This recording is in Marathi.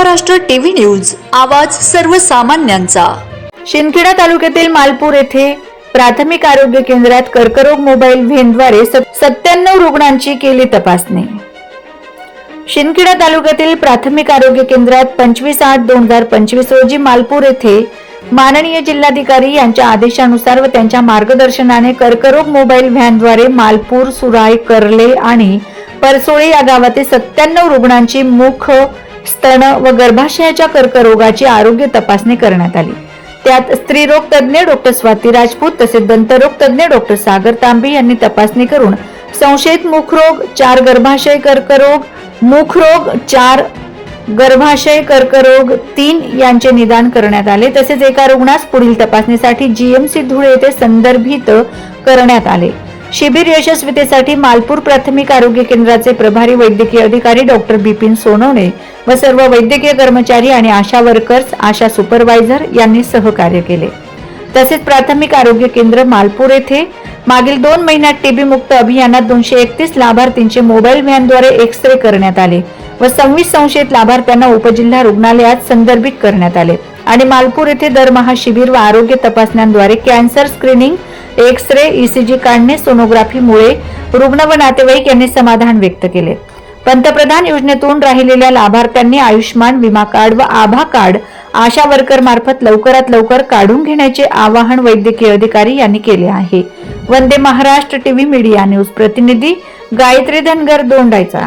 महाराष्ट्र टीव्ही न्यूज आवाज सर्वसामान्यांचा. शिंदखेडा तालुक्यातील मालपूर येथे प्राथमिक आरोग्य केंद्रात कर्करोग मोबाईल व्हॅनद्वारे सत्त्याण्णव रुग्णांची केली तपासणी. शिंदखेडा तालुक्यातील प्राथमिक आरोग्य केंद्रात पंचवीस आठ दोन हजार पंचवीस रोजी मालपूर येथे माननीय जिल्हाधिकारी यांच्या आदेशानुसार व त्यांच्या मार्गदर्शनाने कर्करोग मोबाईल व्हॅनद्वारे मालपूर सुराय कर्ले आणि परसोळे या गावातील सत्त्याण्णव रुग्णांची मुख स्तन व गर्भाशयाच्या कर्करोगाची आरोग्य तपासणी करण्यात आली. त्यात स्त्रीरोग तज्ज्ञ डॉक्टर स्वाती राजपूत तसेच दंतरोग तज्ज्ञ डॉक्टर सागर तांबे यांनी तपासणी करून संशयित मुखरोग चार गर्भाशय कर्करोग मुखरोग चार गर्भाशय कर्करोग तीन यांचे निदान करण्यात आले. तसेच एका रुग्णास पुढील तपासणीसाठी जीएमसी धुळे येथे संदर्भित करण्यात आले. शिबिर यशस्वीतेसाठी मालपूर प्राथमिक आरोग्य केंद्राचे प्रभारी वैद्यकीय अधिकारी डॉक्टर बिपिन सोनवणे व सर्व वैद्यकीय कर्मचारी आणि आशा वर्कर्स आशा सुपरवायझर यांनी सहकार्य केले. तसेच प्राथमिक आरोग्य केंद्र मालपूर येथे मागील दोन महिन्यात टीबी मुक्त अभियानात दोनशे एकतीस लाभार्थींचे मोबाईल व्हॅनद्वारे एक्स रे करण्यात आले व सव्वीस संशयित लाभार्थ्यांना उपजिल्हा रुग्णालयात संदर्भित करण्यात आले आणि मालपूर येथे दरमहा शिबिर व आरोग्य तपासण्यांद्वारे cancer screening X ray ECG काढणे सोनोग्राफीमुळे रुग्ण व नातेवाईक यांनी समाधान व्यक्त केले. पंतप्रधान योजनेतून राहिलेल्या लाभार्थ्यांनी आयुष्यमान विमा कार्ड व आभा कार्ड आशा वर्कर मार्फत लवकरात लवकर काढून घेण्याचे आवाहन वैद्यकीय अधिकारी यांनी केले आहे. Vande Maharashtra TV media news प्रतिनिधी गायत्री धनगर दोंडायचा